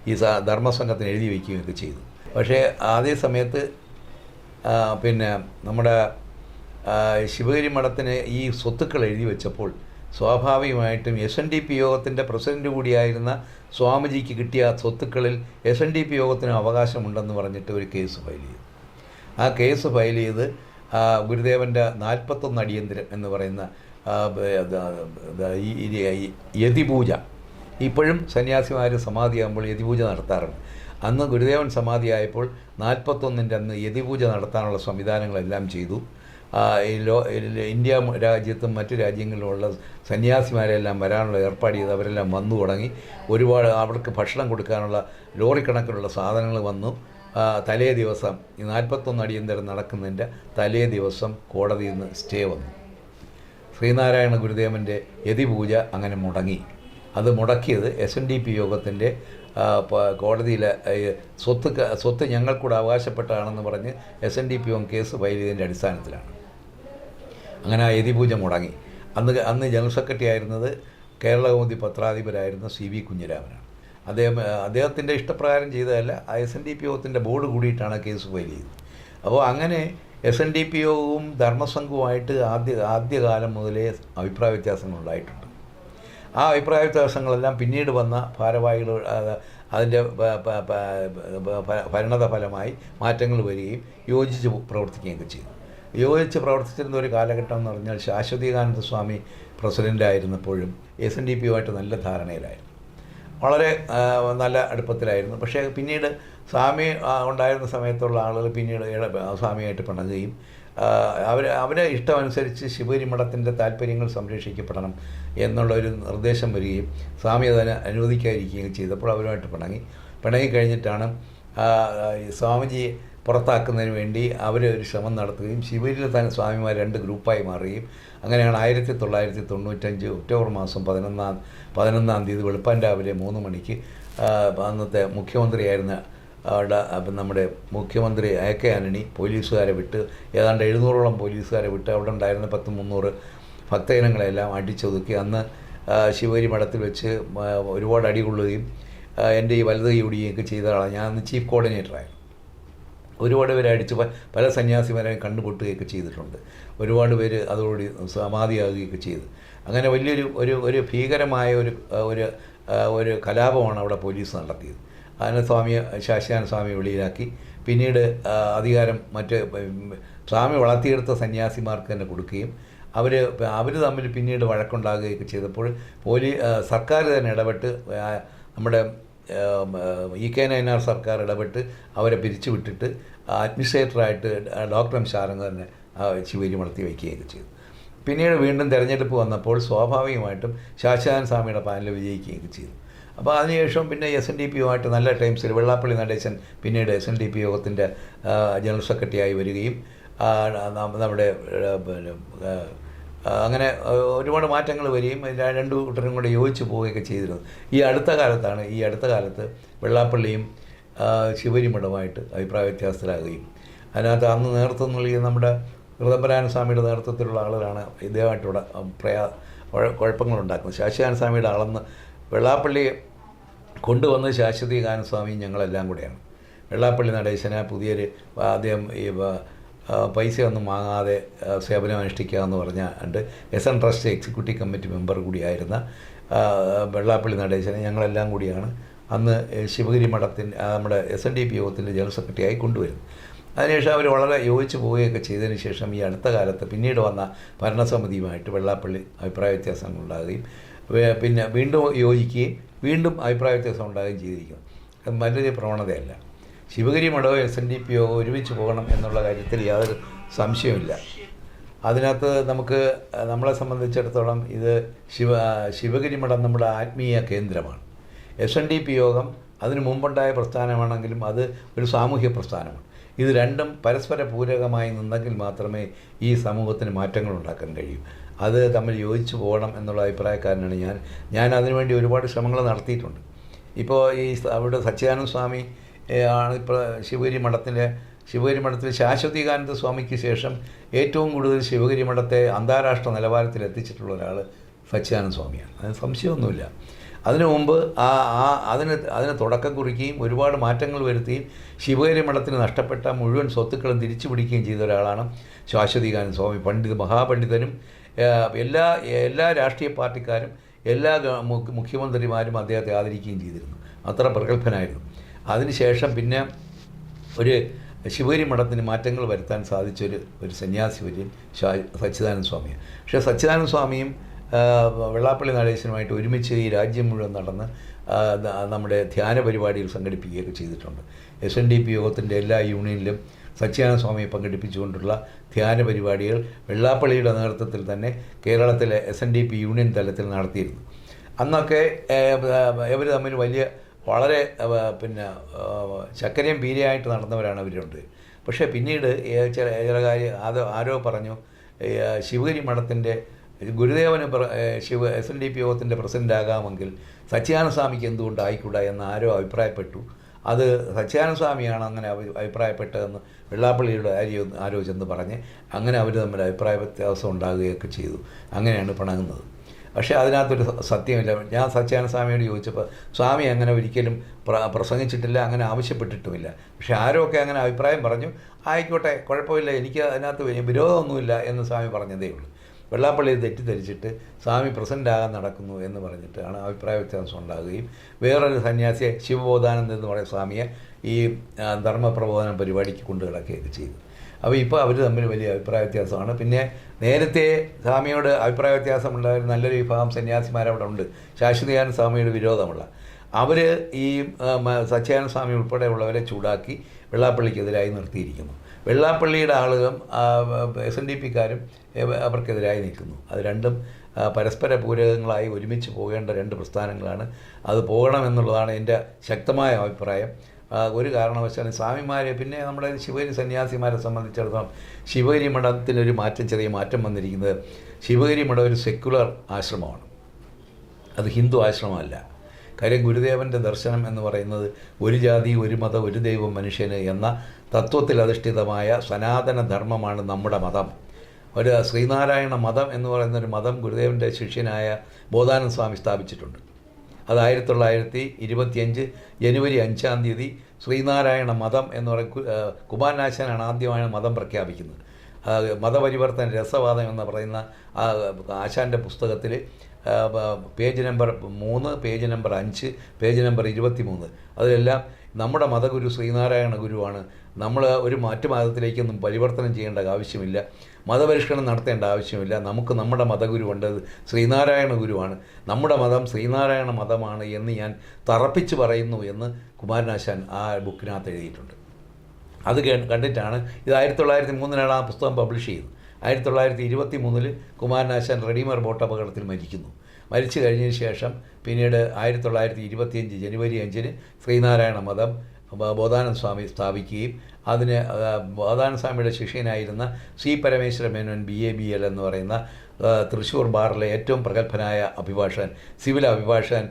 B: ഈ ധർമ്മസംഘത്തിന് എഴുതി വയ്ക്കുകയൊക്കെ ചെയ്തു. പക്ഷേ അതേ സമയത്ത് പിന്നെ നമ്മുടെ ശിവഗിരി മഠത്തിന് ഈ സ്വത്തുക്കൾ എഴുതി വെച്ചപ്പോൾ സ്വാഭാവികമായിട്ടും എസ് എൻ ഡി പി യോഗത്തിന്റെ പ്രസിഡന്റ് കൂടിയായിരുന്ന സ്വാമിജിക്ക് കിട്ടിയ സ്വത്തുക്കളിൽ എസ് എൻ ഡി പി യോഗത്തിന് അവകാശമുണ്ടെന്ന് പറഞ്ഞിട്ട് ഒരു കേസ് ഫയൽ ചെയ്തു. ആ കേസ് ഫയൽ ചെയ്ത് ഗുരുദേവന്റെ നാൽപ്പത്തൊന്ന് അടിയന്തരം എന്ന് പറയുന്ന യതിപൂജ. ഇപ്പോഴും സന്യാസിമാർ സമാധിയാകുമ്പോൾ യതിപൂജ നടത്താറുണ്ട്. അന്ന് ഗുരുദേവൻ സമാധിയായപ്പോൾ നാൽപ്പത്തൊന്നിന്റെ അന്ന് യതിപൂജ നടത്താനുള്ള സംവിധാനങ്ങളെല്ലാം ചെയ്തു. ഇന്ത്യ രാജ്യത്തും മറ്റ് രാജ്യങ്ങളിലുള്ള സന്യാസിമാരെല്ലാം വരാനുള്ള ഏർപ്പാട് ചെയ്ത് അവരെല്ലാം വന്നു തുടങ്ങി. ഒരുപാട് അവർക്ക് ഭക്ഷണം കൊടുക്കാനുള്ള ലോറി കണക്കിലുള്ള സാധനങ്ങൾ വന്നു. തലേ ദിവസം ഈ നാൽപ്പത്തൊന്ന് അടിയന്തരം നടക്കുന്നതിന്റെ തലേ ദിവസം കോടതിയിൽ നിന്ന് സ്റ്റേ വന്നു. ശ്രീനാരായണ ഗുരുദേവന്റെ യതിപൂജ അങ്ങനെ മുടങ്ങി. അത് മുടക്കിയത് എസ് എൻ ഡി പി യോഗത്തിന്റെ കോടതിയിൽ സ്വത്ത് സ്വത്ത് ഞങ്ങൾക്കൂടെ അവകാശപ്പെട്ടതാണെന്ന് പറഞ്ഞ് S N D P Yogam case file ചെയ്തതിന്റെ അടിസ്ഥാനത്തിലാണ്. അങ്ങനെ ആ യതിപൂജ മുടങ്ങി. അന്ന് അന്ന് ജനറൽ സെക്രട്ടറി ആയിരുന്നത് കേരളകൗമുദി പത്രാധിപരായിരുന്ന സി വി കുഞ്ഞിരാമനാണ്. അദ്ദേഹം അദ്ദേഹത്തിന്റെ ഇഷ്ടപ്രകാരം ചെയ്തതല്ല എസ് എൻ ഡി പി യോഗത്തിന്റെ ബോർഡ് കൂടിയിട്ടാണ് കേസ് ഫയൽ ചെയ്തത്. അപ്പോൾ അങ്ങനെ എസ് എൻ ഡി പി യോഗവും ധർമ്മസംഘവുമായിട്ട് ആദ്യ ആദ്യകാലം മുതലേ അഭിപ്രായ വ്യത്യാസങ്ങൾ ഉണ്ടായിട്ടുണ്ട്. ആ അഭിപ്രായ വ്യത്യാസങ്ങളെല്ലാം പിന്നീട് വന്ന ഭാരവാഹികൾ അത് അതിന്റെ പരിണത ഫലമായി മാറ്റങ്ങൾ വരികയും യോജിച്ച് പ്രവർത്തിക്കുകയൊക്കെ ചെയ്തു. യോജിച്ച് പ്രവർത്തിച്ചിരുന്ന ഒരു കാലഘട്ടം എന്ന് പറഞ്ഞാൽ ശാശ്വതീകാനന്ദ സ്വാമി പ്രസിഡന്റായിരുന്നപ്പോഴും എസ് എൻ ഡി പിയുമായിട്ട് നല്ല ധാരണയിലായിരുന്നു. വളരെ നല്ല അടുപ്പത്തിലായിരുന്നു. പക്ഷേ പിന്നീട് സ്വാമി ഉണ്ടായിരുന്ന സമയത്തുള്ള ആളുകൾ പിന്നീട് സ്വാമിയായിട്ട് പിണങ്ങുകയും അവർ അവരെ ഇഷ്ടമനുസരിച്ച് ശിവഗിരി മഠത്തിന്റെ താല്പര്യങ്ങൾ സംരക്ഷിക്കപ്പെടണം എന്നുള്ള ഒരു നിർദ്ദേശം വരികയും സ്വാമി അതിനെ അനുവദിക്കാതിരിക്കുകയും ചെയ്തപ്പോൾ അവരുമായിട്ട് പിണങ്ങി. പിണങ്ങി കഴിഞ്ഞിട്ടാണ് സ്വാമിജിയെ പുറത്താക്കുന്നതിന് വേണ്ടി അവർ ഒരു ശ്രമം നടത്തുകയും ശിവഗിരിയിൽ തന്നെ സ്വാമിമാർ രണ്ട് ഗ്രൂപ്പായി മാറുകയും. അങ്ങനെയാണ് ആയിരത്തി തൊള്ളായിരത്തി തൊണ്ണൂറ്റഞ്ച് ഒക്ടോബർ മാസം പതിനൊന്നാം പതിനൊന്നാം തീയതി വെളുപ്പാൻ രാവിലെ മൂന്ന് മണിക്ക് അന്നത്തെ മുഖ്യമന്ത്രിയായിരുന്ന നമ്മുടെ മുഖ്യമന്ത്രി എ കെ ആന്റണി പോലീസുകാരെ വിട്ട് ഏതാണ്ട് എഴുന്നൂറോളം പോലീസുകാരെ വിട്ട് അവിടെ ഉണ്ടായിരുന്ന പത്ത് മുന്നൂറ് ഭക്തജനങ്ങളെല്ലാം അടിച്ചൊതുക്കി അന്ന് ശിവഗിരി മഠത്തിൽ വെച്ച് ഒരുപാട് അടി കൊള്ളുകയും എന്റെ ഈ വലുത് കൈ ഒക്കെ ചെയ്ത ആളാണ്. ഞാൻ അന്ന് ചീഫ് കോർഡിനേറ്ററായിരുന്നു. ഒരുപാട് പേരെ അടിച്ച് പല സന്യാസിമാരെ കണ്ടുപൊട്ടുകയൊക്കെ ചെയ്തിട്ടുണ്ട്. ഒരുപാട് പേര് അതോടുകൂടി സമാധിയാകുകയൊക്കെ ചെയ്തു. അങ്ങനെ വലിയൊരു ഒരു ഒരു ഭീകരമായ ഒരു ഒരു ഒരു കലാപമാണ് അവിടെ പോലീസ് നടത്തിയത്. അതിനെ സ്വാമിയെ ശാശാൻ സ്വാമി വെളിയിലാക്കി. പിന്നീട് അധികാരം മറ്റ് സ്വാമി വളർത്തിയെടുത്ത സന്യാസിമാർക്ക് തന്നെ കൊടുക്കുകയും അവർ അവർ തമ്മിൽ പിന്നീട് വഴക്കുണ്ടാകുകയൊക്കെ ചെയ്തപ്പോൾ പോലീ സർക്കാർ തന്നെ ഇടപെട്ട് നമ്മുടെ ഇ കെ നയനാർ സർക്കാർ ഇടപെട്ട് അവരെ പിരിച്ചുവിട്ടിട്ട് അഡ്മിനിസ്ട്രേറ്ററായിട്ട് ഡോക്ടർ എം ശാരംഗ് തന്നെ ശിവരി വളർത്തി വയ്ക്കുകയൊക്കെ ചെയ്തു. പിന്നീട് വീണ്ടും തെരഞ്ഞെടുപ്പ് വന്നപ്പോൾ സ്വാഭാവികമായിട്ടും ശാശ്വതൻ സ്വാമിയുടെ പാനൽ വിജയിക്കുകയൊക്കെ ചെയ്തു. അപ്പോൾ അതിനുശേഷം പിന്നെ എസ് എൻ ഡി പി യുമായിട്ട് നല്ല ടൈംസിൽ വെള്ളാപ്പള്ളി നടേശൻ പിന്നീട് എസ് എൻ ഡി പി യോഗത്തിന്റെ ജനറൽ സെക്രട്ടറിയായി വരികയും നമ്മുടെ അങ്ങനെ ഒരുപാട് മാറ്റങ്ങൾ വരികയും രണ്ടു കൂട്ടരും കൂടെ യോജിച്ച് പോവുകയൊക്കെ ചെയ്തിരുന്നു. ഈ അടുത്ത കാലത്താണ് ഈ അടുത്ത കാലത്ത് വെള്ളാപ്പള്ളിയും ശിവരിമഠമായിട്ട് അഭിപ്രായ വ്യത്യാസത്തിലാകുകയും. അതിനകത്ത് അന്ന് നേതൃത്വം നൽകിയ നമ്മുടെ ഋതംബരാന സ്വാമിയുടെ നേതൃത്വത്തിലുള്ള ആളുകളാണ് ഇദ്ദേഹമായിട്ടൂടെ പ്രയാ കുഴ- കുഴപ്പങ്ങളുണ്ടാക്കുന്നത്. ശാശ്വതാന സ്വാമിയുടെ ആളെന്ന് വെള്ളാപ്പള്ളി കൊണ്ടുവന്നത് ശാശ്വതി സ്വാമി ഞങ്ങളെല്ലാം കൂടെയാണ്. വെള്ളാപ്പള്ളി നടേശന പുതിയൊരു ആദ്യം ഈ പൈസയൊന്നും വാങ്ങാതെ സേവനം അനുഷ്ഠിക്കുക എന്ന് പറഞ്ഞാണ്ട് S N trust executive committee member കൂടിയായിരുന്ന Vellappally നടേശനെ ഞങ്ങളെല്ലാം കൂടിയാണ് അന്ന് ശിവഗിരി മഠത്തിന്റെ നമ്മുടെ എസ് എൻ ഡി പി യോഗത്തിന്റെ ജനറൽ സെക്രട്ടറിയായി കൊണ്ടുവരുന്നത്. അതിനുശേഷം അവർ വളരെ യോജിച്ച് പോവുകയൊക്കെ ചെയ്തതിന് ശേഷം ഈ അടുത്ത കാലത്ത് പിന്നീട് വന്ന ഭരണസമിതിയുമായിട്ട് വെള്ളാപ്പള്ളി അഭിപ്രായ വ്യത്യാസങ്ങൾ ഉണ്ടാകുകയും പിന്നെ വീണ്ടും യോജിക്കുകയും വീണ്ടും അഭിപ്രായ വ്യത്യാസം ഉണ്ടാകുകയും ചെയ്തിരിക്കുന്നു. അത് മറ്റൊരു പ്രവണതയല്ല. ശിവഗിരി മഠവും എസ് എൻ ഡി പി യോഗവും ഒരുമിച്ച് പോകണം എന്നുള്ള കാര്യത്തിൽ യാതൊരു സംശയമില്ല അതിനകത്ത് നമുക്ക് നമ്മളെ സംബന്ധിച്ചിടത്തോളം ഇത് ശിവ ശിവഗിരി മഠം നമ്മുടെ ആത്മീയ കേന്ദ്രമാണ്. എസ് എൻ ഡി പി യോഗം അതിനു മുമ്പുണ്ടായ പ്രസ്ഥാനമാണെങ്കിലും അത് ഒരു സാമൂഹ്യ പ്രസ്ഥാനമാണ്. ഇത് രണ്ടും പരസ്പര പൂരകമായി നിന്നെങ്കിൽ മാത്രമേ ഈ സമൂഹത്തിന് മാറ്റങ്ങൾ ഉണ്ടാക്കാൻ കഴിയൂ. അത് തമ്മിൽ യോജിച്ചു പോകണം എന്നുള്ള അഭിപ്രായക്കാരനാണ് ഞാൻ. ഞാൻ അതിനുവേണ്ടി ഒരുപാട് ശ്രമങ്ങൾ നടത്തിയിട്ടുണ്ട്. ഇപ്പോൾ ഈ അവിടെ സച്ചിദാനന്ദ സ്വാമി ആണ് ഇപ്പോൾ ശിവഗിരി മഠത്തിലെ ശിവഗിരി മഠത്തിൽ ശാശ്വതികാനന്ദ സ്വാമിക്ക് ശേഷം ഏറ്റവും കൂടുതൽ ശിവഗിരി മഠത്തെ അന്താരാഷ്ട്ര നിലവാരത്തിൽ എത്തിച്ചിട്ടുള്ള ഒരാൾ സച്ചിദാനന്ദ സ്വാമിയാണ്. അതിന് സംശയമൊന്നുമില്ല. അതിനു മുമ്പ് ആ ആ അതിന് അതിന് തുടക്കം കുറിക്കുകയും ഒരുപാട് മാറ്റങ്ങൾ വരുത്തുകയും ശിവഗിരി മഠത്തിന് നഷ്ടപ്പെട്ട മുഴുവൻ സ്വത്തുക്കളും തിരിച്ചു പിടിക്കുകയും ചെയ്ത ഒരാളാണ് ശാശ്വതികാനന്ദ സ്വാമി. പണ്ഡിത മഹാപണ്ഡിതനും എല്ലാ എല്ലാ രാഷ്ട്രീയ പാർട്ടിക്കാരും എല്ലാ മുഖ്യമന്ത്രിമാരും അദ്ദേഹത്തെ ആദരിക്കുകയും ചെയ്തിരുന്നു. അത്ര പ്രഗത്ഭനായിരുന്നു. അതിനുശേഷം പിന്നെ ഒരു ശിവഗിരി മഠത്തിന് മാറ്റങ്ങൾ വരുത്താൻ സാധിച്ചൊരു ഒരു സന്യാസി വര്യൻ സച്ചിദാനന്ദ സ്വാമിയാണ്. പക്ഷേ സച്ചിദാനന്ദ സ്വാമിയും വെള്ളാപ്പള്ളി നടേശനുമായിട്ട് ഒരുമിച്ച് ഈ രാജ്യം മുഴുവൻ നടന്ന് നമ്മുടെ ധ്യാന പരിപാടികൾ സംഘടിപ്പിക്കുകയൊക്കെ ചെയ്തിട്ടുണ്ട്. എസ് എൻ ഡി പി യോഗത്തിന്റെ എല്ലാ യൂണിയനിലും സച്ചിദാനന്ദ സ്വാമിയെ പങ്കെടുപ്പിച്ചുകൊണ്ടുള്ള ധ്യാന പരിപാടികൾ വെള്ളാപ്പള്ളിയുടെ നേതൃത്വത്തിൽ തന്നെ കേരളത്തിലെ S N D P union തലത്തിൽ നടത്തിയിരുന്നു. അന്നൊക്കെ ഇവർ തമ്മിൽ വലിയ വളരെ പിന്നെ ചക്കരയും പീരയായിട്ട് നടന്നവരാണ് അവരുണ്ട് പക്ഷേ പിന്നീട് ചില ചില കാര്യം ആരോ പറഞ്ഞു ശിവഗിരി മഠത്തിന്റെ ഗുരുദേവന് Siva S N D P യോഗത്തിന്റെ പ്രസിഡന്റ് ആകാമെങ്കിൽ സച്ചിദാനന്ദ സ്വാമിക്ക് എന്തുകൊണ്ട് ആയിക്കൂടാ എന്ന് ആരോ അഭിപ്രായപ്പെട്ടു. അത് സച്ചിദാനന്ദ സ്വാമിയാണ് അങ്ങനെ അഭി- അഭിപ്രായപ്പെട്ടതെന്ന് വെള്ളാപ്പള്ളിയുടെ ആര്യോ ആരോ ചെന്ന് പറഞ്ഞ് അങ്ങനെ അവർ തമ്മിൽ അഭിപ്രായ വ്യത്യാസം ഉണ്ടാകുകയൊക്കെ ചെയ്തു. അങ്ങനെയാണ് പിണങ്ങുന്നത്. പക്ഷേ അതിനകത്തൊരു സത്യമില്ല. ഞാൻ സത്യാനന്ദ സ്വാമിയോട് ചോദിച്ചപ്പോൾ സ്വാമി അങ്ങനെ ഒരിക്കലും പ്ര പ്രസംഗിച്ചിട്ടില്ല അങ്ങനെ ആവശ്യപ്പെട്ടിട്ടുമില്ല. പക്ഷേ ആരോ ഒക്കെ അങ്ങനെ അഭിപ്രായം പറഞ്ഞു ആയിക്കോട്ടെ കുഴപ്പമില്ല എനിക്ക് അതിനകത്ത് വിരോധമൊന്നുമില്ല എന്ന് സ്വാമി പറഞ്ഞതേ ഉള്ളൂ. വെള്ളാപ്പള്ളി ഇത് തെറ്റിദ്ധരിച്ചിട്ട് സ്വാമി പ്രസന്റാകാൻ നടക്കുന്നു എന്ന് പറഞ്ഞിട്ടാണ് അഭിപ്രായ വ്യത്യാസം ഉണ്ടാകുകയും വേറൊരു സന്യാസിയെ ശിവബോധാനന്ദ് എന്ന് പറയുന്ന സ്വാമിയെ ഈ ധർമ്മപ്രബോധന പരിപാടിക്ക് കൊണ്ടു ചെയ്തു. അപ്പോൾ ഇപ്പോൾ അവർ തമ്മിൽ വലിയ അഭിപ്രായ വ്യത്യാസമാണ്. പിന്നെ നേരത്തെ സ്വാമിയോട് അഭിപ്രായ വ്യത്യാസം ഉണ്ടായിരുന്ന നല്ലൊരു വിഭാഗം സന്യാസിമാരവിടെ ഉണ്ട് ശാശ്വതയാനന്ദ സ്വാമിയുടെ വിരോധമുള്ള. അവർ ഈ സച്ചയാനന്ദ സ്വാമി ഉൾപ്പെടെയുള്ളവരെ ചൂടാക്കി വെള്ളാപ്പള്ളിക്കെതിരായി നിർത്തിയിരിക്കുന്നു. വെള്ളാപ്പള്ളിയുടെ ആളുകളും എസ് എൻ ഡി പിക്കാരും അവർക്കെതിരായി നിൽക്കുന്നു. അത് രണ്ടും പരസ്പര പൂരകങ്ങളായി ഒരുമിച്ച് പോകേണ്ട രണ്ട് പ്രസ്ഥാനങ്ങളാണ്. അത് പോകണമെന്നുള്ളതാണ് എന്റെ ശക്തമായ അഭിപ്രായം. ഒരു കാരണവശാലും സ്വാമിമാരെ പിന്നെ നമ്മുടെ ശിവഗിരി സന്യാസിമാരെ സംബന്ധിച്ചിടത്തോളം ശിവഗിരി മഠത്തിനൊരു മാറ്റം ചെറിയ മാറ്റം വന്നിരിക്കുന്നത് ശിവഗിരി മഠം ഒരു സെക്യുലർ ആശ്രമമാണ്. അത് ഹിന്ദു ആശ്രമമല്ല. കാര്യം ഗുരുദേവന്റെ ദർശനം എന്ന് പറയുന്നത് ഒരു ജാതി ഒരു മതം ഒരു ദൈവം മനുഷ്യന് എന്ന തത്വത്തിൽ അധിഷ്ഠിതമായ സനാതന ധർമ്മമാണ് നമ്മുടെ മതം. ഒരു ശ്രീനാരായണ മതം എന്ന് പറയുന്ന ഒരു മതം ഗുരുദേവന്റെ ശിഷ്യനായ ബോധാനന്ദ സ്വാമി സ്ഥാപിച്ചിട്ടുണ്ട്. അത് ആയിരത്തി തൊള്ളായിരത്തി ഇരുപത്തിയഞ്ച് ജനുവരി അഞ്ചാം തീയതി ശ്രീനാരായണ മതം എന്ന് പറയുന്ന കുമാരനാശനാണ് ആദ്യമായി മതം പ്രഖ്യാപിക്കുന്നത്. മതപരിവർത്തന രസവാദം എന്ന് പറയുന്ന ആശാന്റെ പുസ്തകത്തിൽ പേജ് നമ്പർ മൂന്ന് പേജ് നമ്പർ അഞ്ച് പേജ് നമ്പർ ഇരുപത്തി മൂന്ന് അതിലെല്ലാം നമ്മുടെ മതഗുരു ശ്രീനാരായണ ഗുരുവാണ്. നമ്മൾ ഒരു മാറ്റു മതത്തിലേക്കൊന്നും പരിവർത്തനം ചെയ്യേണ്ട ആവശ്യമില്ല. മതപരിഷ്കരണം നടത്തേണ്ട ആവശ്യമില്ല. നമുക്ക് നമ്മുടെ മതഗുരു വേണ്ടത് ശ്രീനാരായണ ഗുരുവാണ്. നമ്മുടെ മതം ശ്രീനാരായണ മതമാണ് എന്ന് ഞാൻ തറപ്പിച്ച് പറയുന്നു എന്ന് കുമാരനാശാൻ ആ ബുക്കിനകത്ത് എഴുതിയിട്ടുണ്ട്. അത് കണ്ടിട്ടാണ് ഇത് ആയിരത്തി തൊള്ളായിരത്തി മൂന്നിലാണ് ആ പുസ്തകം പബ്ലിഷ് ചെയ്തത്. ആയിരത്തി തൊള്ളായിരത്തി ഇരുപത്തി മൂന്നിൽ കുമാരനാശാൻ റെഡിമർ ബോട്ട് അപകടത്തിൽ മരിക്കുന്നു. മരിച്ചു കഴിഞ്ഞതിന് ശേഷം പിന്നീട് ആയിരത്തി തൊള്ളായിരത്തി ഇരുപത്തിയഞ്ച് ജനുവരി അഞ്ചിന് ശ്രീനാരായണ മതം ബോധാനന്ദ സ്വാമി സ്ഥാപിക്കുകയും അതിന് ബോധാനന്ദ സ്വാമിയുടെ ശിഷ്യനായിരുന്ന C Parameswara Menon B A B L എന്ന് പറയുന്ന തൃശ്ശൂർ ബാറിലെ ഏറ്റവും പ്രഗത്ഭനായ അഭിഭാഷകൻ സിവിൽ അഭിഭാഷകൻ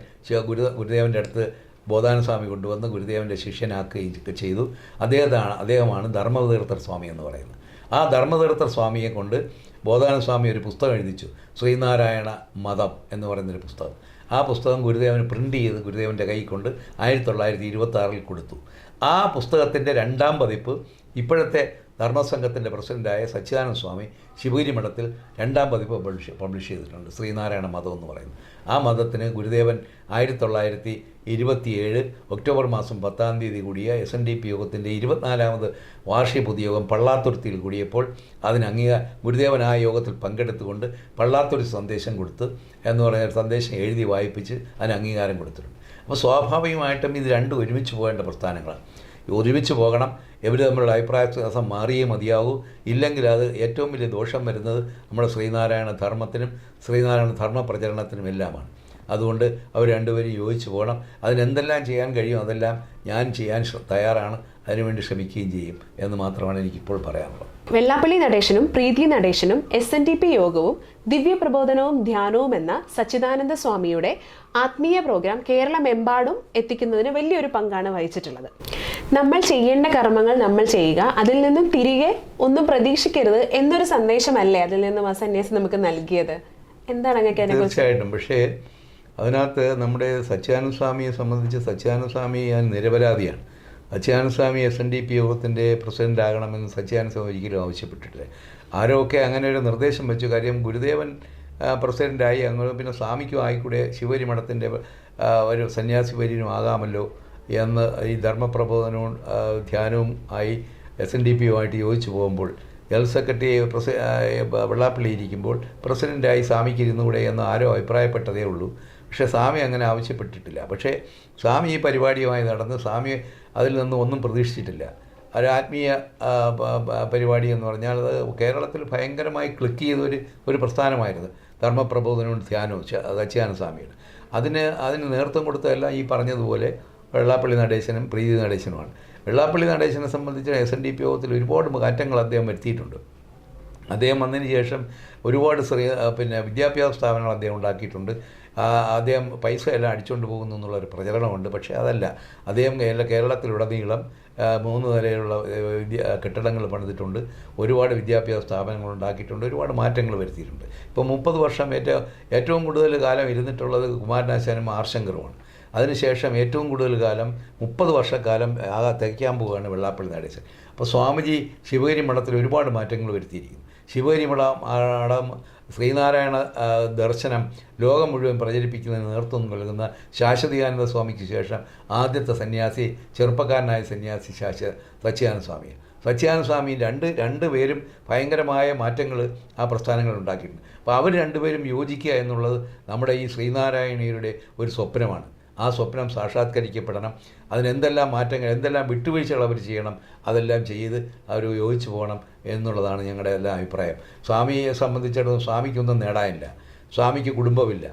B: ഗുരു ഗുരുദേവന്റെ അടുത്ത് ബോധാന സ്വാമി കൊണ്ടുവന്ന് ഗുരുദേവന്റെ ശിഷ്യനാക്കുകയും ചെയ്തു. അദ്ദേഹത്താണ് അദ്ദേഹമാണ് ധർമ്മതീർത്ഥർ സ്വാമി എന്ന് പറയുന്നത്. ആ ധർമ്മതീർത്ഥ സ്വാമിയെ കൊണ്ട് ബോധാന സ്വാമി ഒരു പുസ്തകം എഴുതിച്ചു. ശ്രീനാരായണ മതം എന്ന് പറയുന്നൊരു പുസ്തകം. ആ പുസ്തകം ഗുരുദേവന് പ്രിന്റ് ചെയ്ത് ഗുരുദേവന്റെ കൈ കൊണ്ട് ആയിരത്തി തൊള്ളായിരത്തി ഇരുപത്തി കൊടുത്തു. ആ പുസ്തകത്തിന്റെ രണ്ടാം പതിപ്പ് ഇപ്പോഴത്തെ ധർമ്മസംഘത്തിന്റെ പ്രസിഡന്റായ സച്ചിദാനന്ദ സ്വാമി ശിവഗിരി മഠത്തിൽ രണ്ടാം പതിപ്പ് പബ്ലിഷ് പബ്ലിഷ് ചെയ്തിട്ടുണ്ട്. ശ്രീനാരായണ മതം എന്ന് പറയുന്നത്. ആ മതത്തിന് ഗുരുദേവൻ ആയിരത്തി തൊള്ളായിരത്തി ഇരുപത്തിയേഴ് ഒക്ടോബർ മാസം പത്താം തീയതി കൂടിയ എസ് എൻ ഡി പി യോഗത്തിന്റെ ഇരുപത്തിനാലാമത് വാർഷിക പൊതുയോഗം പള്ളാത്തുരുത്തിയിൽ കൂടിയപ്പോൾ അതിന് അംഗീകാര ഗുരുദേവൻ ആ യോഗത്തിൽ പങ്കെടുത്തുകൊണ്ട് പള്ളാത്തുരുത്തി സന്ദേശം കൊടുത്ത് എന്ന് ഒരു സന്ദേശം എഴുതി വായിപ്പിച്ച് അതിന് അംഗീകാരം കൊടുത്തിട്ടുണ്ട്. അപ്പോൾ സ്വാഭാവികമായിട്ടും ഇത് രണ്ടും ഒരുമിച്ച് പോകേണ്ട പ്രസ്ഥാനങ്ങളാണ്. ഒരുമിച്ച് പോകണം. ഇവർ തമ്മിലുള്ള അഭിപ്രായ വ്യത്യാസം മാറിയേ മതിയാവൂ. ഇല്ലെങ്കിൽ അത് ഏറ്റവും വലിയ ദോഷം വരുന്നത് നമ്മുടെ ശ്രീനാരായണ ധർമ്മത്തിനും ശ്രീനാരായണ ധർമ്മ പ്രചരണത്തിനും എല്ലാമാണ്. അതുകൊണ്ട് അവർ രണ്ടുപേരും യോജിച്ച് പോകണം. അതിനെന്തെല്ലാം ചെയ്യാൻ കഴിയും അതെല്ലാം ഞാൻ ചെയ്യാൻ തയ്യാറാണ്. അതിനുവേണ്ടി ശ്രമിക്കുകയും ചെയ്യും എന്ന് മാത്രമാണ് എനിക്കിപ്പോൾ പറയാനുള്ളത്.
A: വെള്ളാപ്പള്ളി നടേശനും പ്രീതി നടേശനും എസ് എൻ ഡി പി യോഗവും ദിവ്യപ്രബോധനവും ധ്യാനവും എന്ന സച്ചിദാനന്ദ സ്വാമിയുടെ ആത്മീയ പ്രോഗ്രാം കേരളമെമ്പാടും എത്തിക്കുന്നതിന് വലിയൊരു പങ്കാണ് വഹിച്ചിട്ടുള്ളത്. നമ്മൾ ചെയ്യേണ്ട കർമ്മങ്ങൾ നമ്മൾ ചെയ്യുക. അതിൽ നിന്നും തിരികെ ഒന്നും പ്രതീക്ഷിക്കരുത് എന്നൊരു സന്ദേശമല്ലേ അതിൽ നിന്നും ആ സന്യാസം നമുക്ക് നൽകിയത്? എന്താണ് അങ്ങനെ
B: തീർച്ചയായിട്ടും. പക്ഷേ അതിനകത്ത് നമ്മുടെ സച്ചിദാനന്ദ സ്വാമിയെ സംബന്ധിച്ച് സച്ചിദാനന്ദ സ്വാമി ഞാൻ നിരപരാധിയാണ്. Sachidananda Swami S N D P യോഗത്തിന്റെ പ്രസിഡന്റ് ആകണമെന്ന് സച്ചിദാനന്ദ സ്വാമി ഒരിക്കലും ആവശ്യപ്പെട്ടിട്ടില്ല. ആരൊക്കെ അങ്ങനെ ഒരു നിർദ്ദേശം വെച്ചു കാര്യം ഗുരുദേവൻ പ്രസിഡന്റായി അങ്ങ് പിന്നെ സ്വാമിക്കും ആയിക്കൂടെ ശിവരി മഠത്തിന്റെ ഒരു സന്യാസി വര്യനും ആകാമല്ലോ എന്ന് ഈ ധർമ്മപ്രബോധനവും ധ്യാനവും ആയി എസ് എൻ ഡി പിയുമായിട്ട് യോജിച്ചു പോകുമ്പോൾ ജനറൽ സെക്രട്ടറി പ്രസി വെള്ളാപ്പള്ളി ഇരിക്കുമ്പോൾ പ്രസിഡന്റായി സ്വാമിക്ക് ഇരുന്നുകൂടെ എന്ന് ആരോ അഭിപ്രായപ്പെട്ടതേ ഉള്ളൂ. പക്ഷേ സ്വാമി അങ്ങനെ ആവശ്യപ്പെട്ടിട്ടില്ല. പക്ഷേ സ്വാമി ഈ പരിപാടിയുമായി നടന്ന് സ്വാമി അതിൽ നിന്ന് ഒന്നും പ്രതീക്ഷിച്ചിട്ടില്ല. ഒരു ആത്മീയ പരിപാടി എന്ന് പറഞ്ഞാൽ അത് കേരളത്തിൽ ഭയങ്കരമായി ക്ലിക്ക് ചെയ്ത ഒരു പ്രസ്ഥാനമായിരുന്നു. ധർമ്മപ്രബോധനവും ധ്യാനവും സച്ചിദാനന്ദ സ്വാമിയുടെ. അതിന് അതിന് നേതൃത്വം കൊടുത്തതെല്ലാം ഈ പറഞ്ഞതുപോലെ വെള്ളാപ്പള്ളി നടേശനും പ്രീതി നടേശനുമാണ്. വെള്ളാപ്പള്ളി നടേശനെ സംബന്ധിച്ച് എസ് എൻ ഡി പി യോഗത്തിൽ ഒരുപാട് മാറ്റങ്ങൾ അദ്ദേഹം വരുത്തിയിട്ടുണ്ട്. അദ്ദേഹം വന്നതിന് ശേഷം ഒരുപാട് ശ്രീ പിന്നെ വിദ്യാഭ്യാസ സ്ഥാപനങ്ങൾ അദ്ദേഹം ഉണ്ടാക്കിയിട്ടുണ്ട്. അദ്ദേഹം പൈസ എല്ലാം അടിച്ചുകൊണ്ട് പോകുന്നു എന്നുള്ളൊരു പ്രചരണമുണ്ട്. പക്ഷേ അതല്ല അദ്ദേഹം കേരള കേരളത്തിലുടനീളം മൂന്ന് നിലയിലുള്ള വിദ്യ കെട്ടിടങ്ങൾ പണിതിട്ടുണ്ട്. ഒരുപാട് വിദ്യാഭ്യാസ സ്ഥാപനങ്ങൾ ഉണ്ടാക്കിയിട്ടുണ്ട്. ഒരുപാട് മാറ്റങ്ങൾ വരുത്തിയിട്ടുണ്ട്. ഇപ്പോൾ മുപ്പത് വർഷം ഏറ്റവും ഏറ്റവും കൂടുതൽ കാലം ഇരുന്നിട്ടുള്ളത് കുമാരനാശാനും ആർശങ്കറുമാണ്. അതിനുശേഷം ഏറ്റവും കൂടുതൽ കാലം മുപ്പത് വർഷക്കാലം ആകാ തികയ്ക്കാൻ പോവുകയാണ് വെള്ളാപ്പള്ളി നടേശൻ. അപ്പോൾ സ്വാമിജി ശിവഗിരി മഠത്തിൽ ഒരുപാട് മാറ്റങ്ങൾ വരുത്തിയിരിക്കുന്നു. ശിവഗിരി മഠം ശ്രീനാരായണ ദർശനം ലോകം മുഴുവൻ പ്രചരിപ്പിക്കുന്നതിന് നേതൃത്വം നൽകുന്ന ശാശ്വതിയാനന്ദ സ്വാമിക്ക് ശേഷം ആദ്യത്തെ സന്യാസി ചെറുപ്പക്കാരനായ സന്യാസി ശാശ സച്ചിദാനന്ദ സ്വാമി. സച്ചിദാനന്ദ സ്വാമി രണ്ട് രണ്ട് പേരും ഭയങ്കരമായ മാറ്റങ്ങൾ ആ പ്രസ്ഥാനങ്ങൾ ഉണ്ടാക്കിയിട്ടുണ്ട്. അപ്പോൾ അവർ രണ്ടുപേരും യോജിക്കുക എന്നുള്ളത് നമ്മുടെ ഈ ശ്രീനാരായണീയരുടെ ഒരു സ്വപ്നമാണ്. ആ സ്വപ്നം സാക്ഷാത്കരിക്കപ്പെടണം. അതിനെന്തെല്ലാം മാറ്റങ്ങൾ എന്തെല്ലാം വിട്ടുവീഴ്ചകൾ അവർ ചെയ്യണം അതെല്ലാം ചെയ്ത് അവർ യോജിച്ചു പോകണം എന്നുള്ളതാണ് ഞങ്ങളുടെ എല്ലാ അഭിപ്രായം. സ്വാമിയെ സംബന്ധിച്ചിടത്തോളം സ്വാമിക്കൊന്നും നേടാനില്ല. സ്വാമിക്ക് കുടുംബമില്ല.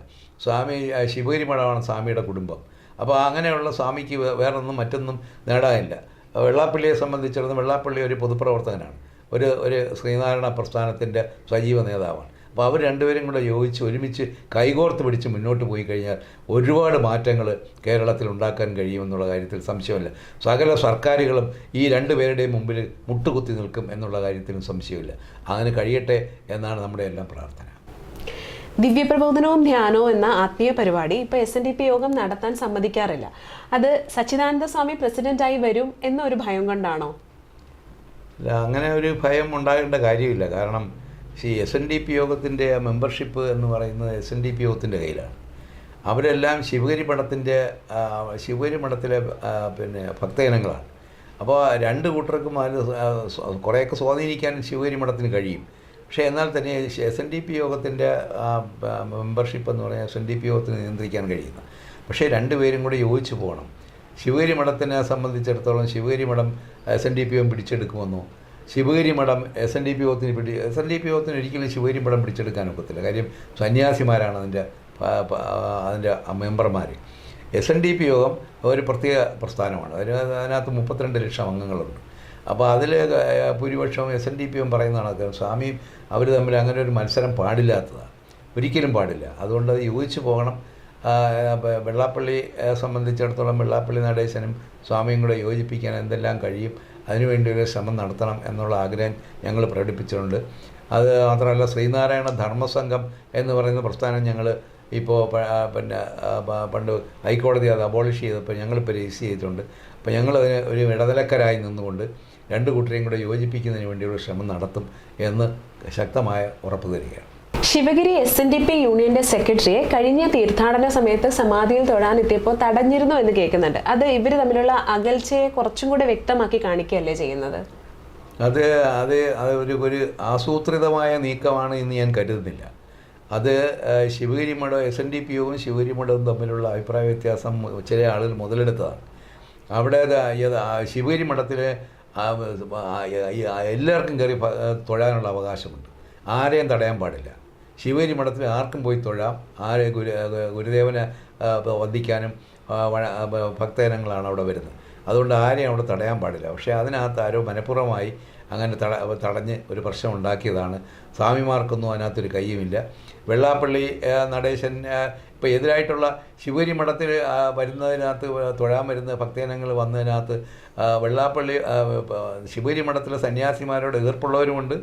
B: സ്വാമി ശിവഗിരി മഠമാണ് സ്വാമിയുടെ കുടുംബം. അപ്പോൾ അങ്ങനെയുള്ള സ്വാമിക്ക് വേറൊന്നും മറ്റൊന്നും നേടാനില്ല. വെള്ളാപ്പള്ളിയെ സംബന്ധിച്ചിടത്തോളം വെള്ളാപ്പള്ളി ഒരു പൊതുപ്രവർത്തകനാണ്. ഒരു ഒരു ശ്രീനാരായണ പ്രസ്ഥാനത്തിന്റെ സജീവ നേതാവാണ്. അപ്പോൾ അവർ രണ്ടുപേരും കൂടെ യോജിച്ച് ഒരുമിച്ച് കൈകോർത്ത് പിടിച്ച് മുന്നോട്ട് പോയി കഴിഞ്ഞാൽ ഒരുപാട് മാറ്റങ്ങൾ കേരളത്തിൽ ഉണ്ടാക്കാൻ കഴിയുമെന്നുള്ള കാര്യത്തിൽ സംശയമില്ല. സകല സർക്കാരുകളും ഈ രണ്ട് പേരുടെയും മുമ്പിൽ മുട്ടുകുത്തി നിൽക്കും എന്നുള്ള കാര്യത്തിലും സംശയമില്ല. അങ്ങനെ കഴിയട്ടെ എന്നാണ് നമ്മുടെ എല്ലാം പ്രാർത്ഥന.
A: ദിവ്യപ്രബോധനവും ധ്യാനവും എന്ന ആത്മീയ പരിപാടി ഇപ്പോൾ എസ് എൻ ഡി പി യോഗം നടത്താൻ സമ്മതിക്കാറില്ല. അത് സച്ചിദാനന്ദ സ്വാമി പ്രസിഡന്റായി വരും എന്നൊരു ഭയം കൊണ്ടാണോ?
B: അങ്ങനെ ഒരു ഭയം ഉണ്ടാകേണ്ട കാര്യമില്ല. കാരണം ഈ എസ് എൻ ഡി പി യോഗത്തിന്റെ മെമ്പർഷിപ്പ് എന്ന് പറയുന്നത് എസ് എൻ ഡി പി യോഗത്തിന്റെ കയ്യിലാണ്. അവരെല്ലാം ശിവഗിരി മഠത്തിന്റെ ശിവഗിരി മഠത്തിലെ ആ, പിന്നെ ഭക്തജനങ്ങളാണ്. അപ്പോൾ രണ്ട് കൂട്ടർക്കും അതിന് കുറേയൊക്കെ സ്വാധീനിക്കാൻ ശിവഗിരി മഠത്തിന് കഴിയും. പക്ഷേ എന്നാൽ തന്നെ എസ് എൻ ഡി പി യോഗത്തിന്റെ മെമ്പർഷിപ്പ് എന്ന് പറഞ്ഞാൽ എസ് എൻ ഡി പി യോഗത്തിന് നിയന്ത്രിക്കാൻ കഴിയുന്ന. പക്ഷേ രണ്ടുപേരും കൂടെ യോജിച്ച് പോകണം. ശിവഗിരി മഠത്തിനെ സംബന്ധിച്ചിടത്തോളം ശിവഗിരി മഠം എസ് എൻ ഡി പി യോഗം പിടിച്ചെടുക്കുമെന്നോ ശിവഗിരി മഠം എസ് എൻ ഡി പി യോഗത്തിന് പിടി എസ് എൻ ഡി പി യോഗത്തിന് ഒരിക്കലും ശിവഗിരി മഠം പിടിച്ചെടുക്കാൻ ഒക്കത്തില്ല. കാര്യം സന്യാസിമാരാണ് അതിന്റെ അതിന്റെ മെമ്പർമാർ എസ് എൻ ഡി പി യോഗം ഒരു പ്രത്യേക പ്രസ്ഥാനമാണ്. അതിന് അതിനകത്ത് മുപ്പത്തിരണ്ട് ലക്ഷം അംഗങ്ങളുണ്ട്. അപ്പോൾ അതിൽ ഭൂരിപക്ഷം എസ് എൻ ഡി പി യോഗം പറയുന്നതാണ് അത് സ്വാമിയും അവർ തമ്മിൽ അങ്ങനെ ഒരു മത്സരം പാടില്ലാത്തതാണ് ഒരിക്കലും പാടില്ല. അതുകൊണ്ട് അത് യോജിച്ച് പോകണം. വെള്ളാപ്പള്ളി സംബന്ധിച്ചിടത്തോളം വെള്ളാപ്പള്ളി നടേശനും സ്വാമിയും കൂടെ യോജിപ്പിക്കാൻ എന്തെല്ലാം കഴിയും അതിനുവേണ്ടി ഒരു ശ്രമം നടത്തണം എന്നുള്ള ആഗ്രഹം ഞങ്ങൾ പ്രകടിപ്പിച്ചിട്ടുണ്ട്. അത് മാത്രമല്ല ശ്രീനാരായണ ധർമ്മസംഘം എന്ന് പറയുന്ന പ്രസ്ഥാനം ഞങ്ങൾ ഇപ്പോൾ പിന്നെ പണ്ട് ഹൈക്കോടതി അത് അബോളിഷ് ചെയ്തപ്പോൾ ഞങ്ങളിപ്പോൾ രജിസ്റ്റർ ചെയ്തിട്ടുണ്ട്. അപ്പോൾ ഞങ്ങളതിന് ഒരു ഇടനിലക്കരായി നിന്നുകൊണ്ട് രണ്ട് കൂട്ടരെയും കൂടെ യോജിപ്പിക്കുന്നതിന് വേണ്ടിയുള്ള ശ്രമം നടത്തും എന്ന് ശക്തമായ ഉറപ്പ് തരികയാണ്.
A: Sivagiri S N D P യൂണിയന്റെ സെക്രട്ടറിയെ കഴിഞ്ഞ തീർത്ഥാടന സമയത്ത് സമാധിയിൽ തൊഴാനെത്തിയപ്പോൾ തടഞ്ഞിരുന്നു എന്ന് കേൾക്കുന്നുണ്ട്. അത് ഇവർ തമ്മിലുള്ള അകൽച്ചയെ കുറച്ചും കൂടെ വ്യക്തമാക്കി കാണിക്കുകയല്ലേ ചെയ്യുന്നത്?
B: അത് അത് അത് ഒരു ഒരു ആസൂത്രിതമായ നീക്കമാണ് എന്ന് ഞാൻ കരുതുന്നില്ല. അത് ശിവഗിരി മഠം എസ് എൻ ഡി പി യുവും ശിവഗിരി മഠവും തമ്മിലുള്ള അഭിപ്രായ വ്യത്യാസം ചില ആളുകൾ മുതലെടുത്തതാണ്. അവിടെ ശിവഗിരി മഠത്തിൽ എല്ലാവർക്കും കയറി തൊഴാനുള്ള അവകാശമുണ്ട്. ആരെയും തടയാൻ പാടില്ല. ശിവഗിരി മഠത്തിൽ ആർക്കും പോയി തൊഴാം. ആരെ ഗുരു ഗുരുദേവനെ വന്ദിക്കാനും ഭക്തജനങ്ങളാണ് അവിടെ വരുന്നത്. അതുകൊണ്ട് ആരെയും അവിടെ തടയാൻ പാടില്ല. പക്ഷേ അതിനകത്ത് ആരോ മനഃപൂർവമായി അങ്ങനെ തട തടഞ്ഞ് ഒരു പ്രശ്നം ഉണ്ടാക്കിയതാണ്. സ്വാമിമാർക്കൊന്നും അതിനകത്തൊരു കയ്യുമില്ല വെള്ളാപ്പള്ളി നടേശൻ ഇപ്പോൾ എതിരായിട്ടുള്ള ശിവഗിരി മഠത്തിൽ വരുന്നതിനകത്ത് തൊഴാൻ വരുന്ന ഭക്തജനങ്ങൾ വന്നതിനകത്ത് വെള്ളാപ്പള്ളി ശിവഗിരി മഠത്തിലെ സന്യാസിമാരോട് എതിർപ്പുള്ളവരുമുണ്ട്.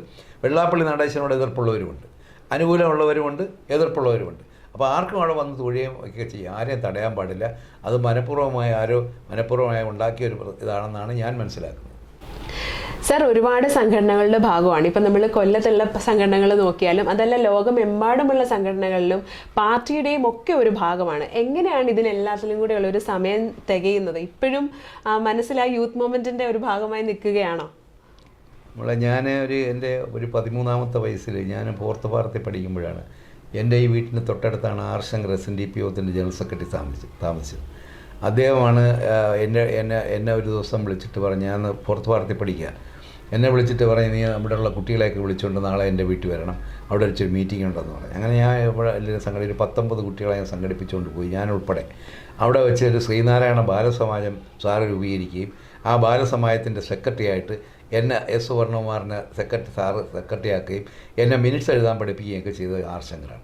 B: വെള്ളാപ്പള്ളി നടേശനോട് എതിർപ്പുള്ളവരുമുണ്ട്. അനുകൂലമുള്ളവരുമുണ്ട് എതിർപ്പുള്ളവരുമുണ്ട്. അപ്പോൾ ആർക്കും അവിടെ വന്ന് തൊഴിയും ഒക്കെ ചെയ്യാം. ആരെയും തടയാൻ പാടില്ല. അത് മനഃപൂർവമായി ആരോ മനഃപൂർവമായി ഉണ്ടാക്കിയ ഒരു ഇതാണെന്നാണ് ഞാൻ മനസ്സിലാക്കുന്നത്.
A: സർ ഒരുപാട് സംഘടനകളുടെ ഭാഗമാണ്. ഇപ്പം നമ്മൾ കൊല്ലത്തുള്ള സംഘടനകൾ നോക്കിയാലും അതല്ല ലോകമെമ്പാടുമുള്ള സംഘടനകളിലും പാർട്ടിയുടെയും ഒക്കെ ഒരു ഭാഗമാണ്. എങ്ങനെയാണ് ഇതിനെല്ലാത്തിലും കൂടെ ഉള്ള ഒരു സമയം തികയുന്നത്? ഇപ്പോഴും മനസ്സിലായി യൂത്ത് മൂവ്മെന്റിന്റെ ഒരു ഭാഗമായി നിൽക്കുകയാണോ?
B: നമ്മളെ ഞാൻ ഒരു എന്റെ ഒരു പതിമൂന്നാമത്തെ വയസ്സിൽ ഞാൻ ഫോർത്ത് പാർത്തി പഠിക്കുമ്പോഴാണ് എന്റെ ഈ വീട്ടിന് തൊട്ടടുത്താണ് R Shankar S N D P ഒത്തിന്റെ general secretary താമസിച്ചത് താമസിച്ചത്. അദ്ദേഹമാണ് എന്നെ എന്നെ എന്നെ ഒരു ദിവസം വിളിച്ചിട്ട് പറഞ്ഞു ഞാൻ ഫോർത്ത് പാർത്തി പഠിക്കുക എന്നെ വിളിച്ചിട്ട് പറഞ്ഞു നീ നമ്മുടെ ഉള്ള കുട്ടികളെയൊക്കെ വിളിച്ചുകൊണ്ട് നാളെ എന്റെ വീട്ടിൽ വരണം. അവിടെ വെച്ചൊരു മീറ്റിംഗ് ഉണ്ടെന്ന് പറഞ്ഞു. അങ്ങനെ ഞാൻ ഇവിടെ സംഘടന ഒരു പത്തൊമ്പത് കുട്ടികളെ ഞാൻ സംഘടിപ്പിച്ചുകൊണ്ട് പോയി ഞാൻ ഉൾപ്പെടെ. അവിടെ വെച്ച് ഒരു ശ്രീനാരായണ ബാലസമാജം സാറ് രൂപീകരിക്കുകയും ആ ബാലസമാജത്തിന്റെ സെക്രട്ടറി ആയിട്ട് എന്നെ എസ് സുവർണകുമാറിനെ സെക്രട്ടറി സാറ് സെക്രട്ടറി ആക്കുകയും എന്നെ മിനിറ്റ്സ് എഴുതാൻ പഠിപ്പിക്കുകയും ഒക്കെ ചെയ്തത് ആർ ശങ്കറാണ്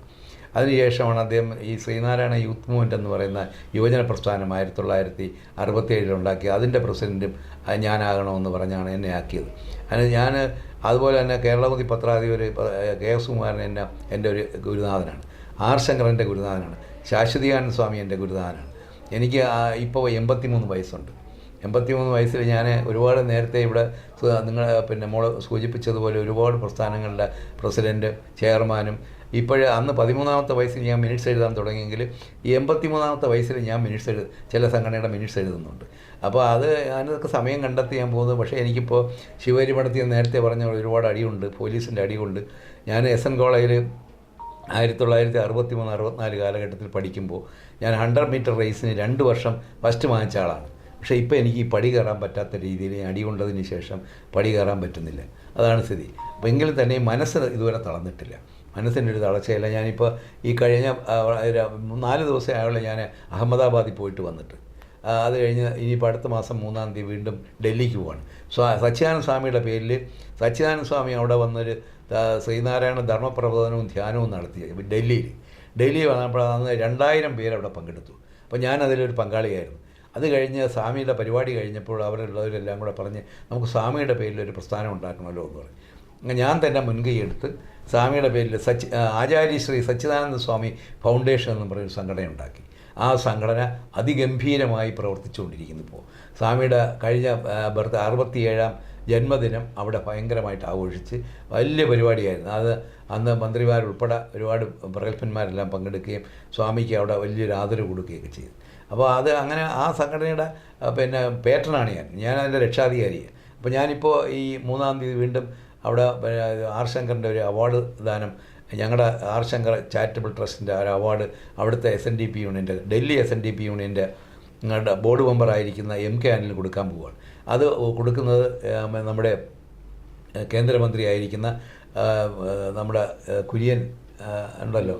B: അതിനുശേഷമാണ് അദ്ദേഹം ഈ ശ്രീനാരായണ യൂത്ത് മൂവ്മെന്റ് എന്ന് പറയുന്ന യുവജന പ്രസ്ഥാനം ആയിരത്തി തൊള്ളായിരത്തി അറുപത്തി ഉണ്ടാക്കിയത്. അതിന്റെ പ്രസിഡന്റും ഞാനാകണമെന്ന് പറഞ്ഞാണ് എന്നെ ആക്കിയത്. അതിന് ഞാൻ അതുപോലെ തന്നെ കേരളമതി പത്രാധിപർ കെ എസ് കുമാരൻ എന്നെ എന്റെ ഒരു ഗുരുനാഥനാണ്. ആർ ശങ്കർ എന്റെ ഗുരുനാഥനാണ്. ശാശ്വതിയാനന്ദ സ്വാമി എന്റെ ഗുരുനാഥനാണ്. എനിക്ക് ഇപ്പോൾ എൺപത്തി മൂന്ന് വയസ്സുണ്ട്. എൺപത്തി മൂന്ന് വയസ്സിൽ ഞാൻ ഒരുപാട് നേരത്തെ ഇവിടെ നിങ്ങൾ പിന്നെ മോൾ സൂചിപ്പിച്ചതുപോലെ ഒരുപാട് പ്രസ്ഥാനങ്ങളുടെ പ്രസിഡന്റ് ചെയർമാനും. ഇപ്പോഴേ അന്ന് പതിമൂന്നാമത്തെ വയസ്സിൽ ഞാൻ മിനിറ്റ്സ് എഴുതാൻ തുടങ്ങിയെങ്കിൽ ഈ എൺപത്തി മൂന്നാമത്തെ വയസ്സിൽ ഞാൻ മിനിറ്റ്സ് എഴുതും ചില സംഘടനയുടെ മിനിറ്റ്സ് എഴുതുന്നുണ്ട്. അപ്പോൾ അത് അതിനൊക്കെ സമയം കണ്ടെത്തി ഞാൻ പോകുന്നത് പക്ഷേ എനിക്കിപ്പോൾ ശിവരി മഠത്തിൽ നേരത്തെ പറഞ്ഞ ഒരുപാട് അടിയുണ്ട്. പോലീസിന്റെ അടിയുണ്ട്. ഞാൻ എസ് എൻ കോളേജിൽ ആയിരത്തി തൊള്ളായിരത്തി അറുപത്തി മൂന്ന് അറുപത്തിനാല് കാലഘട്ടത്തിൽ പഠിക്കുമ്പോൾ ഞാൻ ഹൺഡ്രഡ് മീറ്റർ റേസിന് രണ്ട് വർഷം ഫസ്റ്റ് വാങ്ങിച്ച ആളാണ്. പക്ഷേ ഇപ്പോൾ എനിക്ക് പടി കയറാൻ പറ്റാത്ത രീതിയിൽ അടി കൊണ്ടതിന് ശേഷം പടി കയറാൻ പറ്റുന്നില്ല. അതാണ് സ്ഥിതി. അപ്പോൾ എങ്കിലും തന്നെ മനസ്സ് ഇതുവരെ തളർന്നിട്ടില്ല. മനസ്സിന്റെ ഒരു തളർച്ചയില്ല. ഞാനിപ്പോൾ ഈ കഴിഞ്ഞ നാല് ദിവസം ആയുള്ള ഞാൻ അഹമ്മദാബാദിൽ പോയിട്ട് വന്നിട്ട്. അത് കഴിഞ്ഞ് ഇനിയിപ്പോൾ അടുത്ത മാസം മൂന്നാം തീയതി വീണ്ടും ഡൽഹിക്ക് പോവാണ്. സ്വാ സച്ചിദാനന്ദ സ്വാമിയുടെ പേരിൽ സച്ചിദാനന്ദ സ്വാമി അവിടെ വന്നൊരു ശ്രീനാരായണ ധർമ്മപ്രബോധനവും ധ്യാനവും നടത്തി. ഡൽഹിയിൽ. ഡൽഹി വന്നപ്പോൾ അന്ന് രണ്ടായിരം പേര് അവിടെ പങ്കെടുത്തു. അപ്പോൾ ഞാൻ അതിലൊരു പങ്കാളിയായിരുന്നു. അത് കഴിഞ്ഞ് സ്വാമിയുടെ പരിപാടി കഴിഞ്ഞപ്പോൾ അവരുള്ളവരെല്ലാം കൂടെ പറഞ്ഞ് നമുക്ക് സ്വാമിയുടെ പേരിൽ ഒരു പ്രസ്ഥാനം ഉണ്ടാക്കണമല്ലോ എന്ന് പറഞ്ഞു. ഞാൻ തന്നെ മുൻകൈ എടുത്ത് സ്വാമിയുടെ പേരിൽ സച്ച് ആചാര്യ ശ്രീ സച്ചിദാനന്ദ സ്വാമി ഫൗണ്ടേഷൻ എന്ന് പറയുന്ന സംഘടന ഉണ്ടാക്കി ആ സംഘടന അതിഗംഭീരമായി പ്രവർത്തിച്ചുകൊണ്ടിരിക്കുന്നു ഇപ്പോൾ. സ്വാമിയുടെ കഴിഞ്ഞ ബർത്ത് അറുപത്തിയേഴാം ജന്മദിനം അവിടെ ഭയങ്കരമായിട്ട് ആഘോഷിച്ച് വലിയ പരിപാടിയായിരുന്നു. അത് അന്ന് മന്ത്രിമാരുൾപ്പെടെ ഒരുപാട് പ്രഗത്ഭന്മാരെല്ലാം പങ്കെടുക്കുകയും സ്വാമിക്ക് അവിടെ വലിയൊരു ആദരവ് കൊടുക്കുകയൊക്കെ ചെയ്തു. അപ്പോൾ അത് അങ്ങനെ ആ സംഘടനയുടെ പിന്നെ പേറ്റനാണ് ഞാൻ. ഞാൻ അതിന്റെ രക്ഷാധികാരി. അപ്പോൾ ഞാനിപ്പോൾ ഈ മൂന്നാം തീയതി വീണ്ടും അവിടെ ആർ ശങ്കറിന്റെ ഒരു അവാർഡ് ദാനം ഞങ്ങളുടെ ആർ ശങ്കർ ചാരിറ്റബിൾ ട്രസ്റ്റിന്റെ ഒരു അവാർഡ് അവിടുത്തെ എസ് എൻ ഡി പി യൂണിയന്റെ Delhi S N D P യൂണിയന്റെ ഞങ്ങളുടെ ബോർഡ് മെമ്പറായിരിക്കുന്ന എം കെ അനിൽ കൊടുക്കാൻ പോവുകയാണ് അത് കൊടുക്കുന്നത് നമ്മുടെ കേന്ദ്രമന്ത്രിയായിരിക്കുന്ന നമ്മുടെ കുര്യൻ ഉണ്ടല്ലോ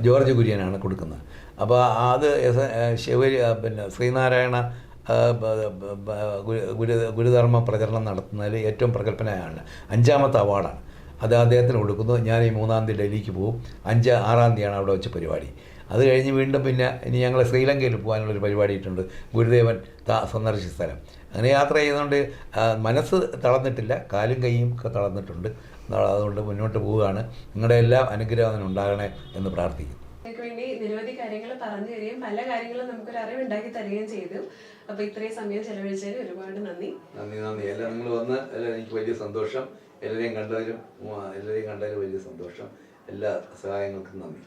B: ജോർജ് കുര്യനാണ് കൊടുക്കുന്നത്. അപ്പോൾ അത് ശിവരി പിന്നെ ശ്രീനാരായണ ഗുരു- ഗുരു ഗുരുധർമ്മ പ്രചരണം നടത്തുന്നതിൽ ഏറ്റവും പ്രഗത്ഭനായാണ്. അഞ്ചാമത്തെ അവാർഡാണ്. അത് അദ്ദേഹത്തിന് കൊടുക്കുന്നു. ഞാൻ ഈ മൂന്നാം തീയതി ഡൽഹിക്ക് പോകും. അഞ്ച് ആറാം തീയതിയാണ് അവിടെ വെച്ച് പരിപാടി. അത് കഴിഞ്ഞ് വീണ്ടും പിന്നെ ഇനി ഞങ്ങൾ ശ്രീലങ്കയിൽ പോകാനുള്ളൊരു പരിപാടി ഇട്ടുണ്ട് ഗുരുദേവൻ സന്ദർശിച്ച സ്ഥലം. അങ്ങനെ യാത്ര ചെയ്യുന്നതുകൊണ്ട് മനസ്സ് തളർന്നിട്ടില്ല. കാലും കൈയും ഒക്കെ തളർന്നിട്ടുണ്ട്. അതുകൊണ്ട് മുന്നോട്ട് പോവുകയാണ്. നിങ്ങളുടെ എല്ലാം അനുഗ്രഹം അതിനുണ്ടാകണേ എന്ന് പ്രാർത്ഥിക്കുന്നു.
A: നിങ്ങൾക്ക് വേണ്ടി നിരവധി കാര്യങ്ങൾ പറഞ്ഞു തരികയും പല കാര്യങ്ങളും നമുക്കൊരു അറിവുണ്ടാക്കി തരികയും ചെയ്തു. അപ്പൊ ഇത്രയും സമയം ചെലവഴിച്ചതിന് ഒരുപാട് നന്ദി.
B: നന്ദി നന്ദി. എല്ലാം നിങ്ങൾ വന്ന് എല്ലാം എനിക്ക് വലിയ സന്തോഷം. എല്ലാവരെയും കണ്ടതിലും എല്ലാവരെയും കണ്ടതിലും വലിയ സന്തോഷം. എല്ലാ സഹായങ്ങൾക്കും നന്ദി.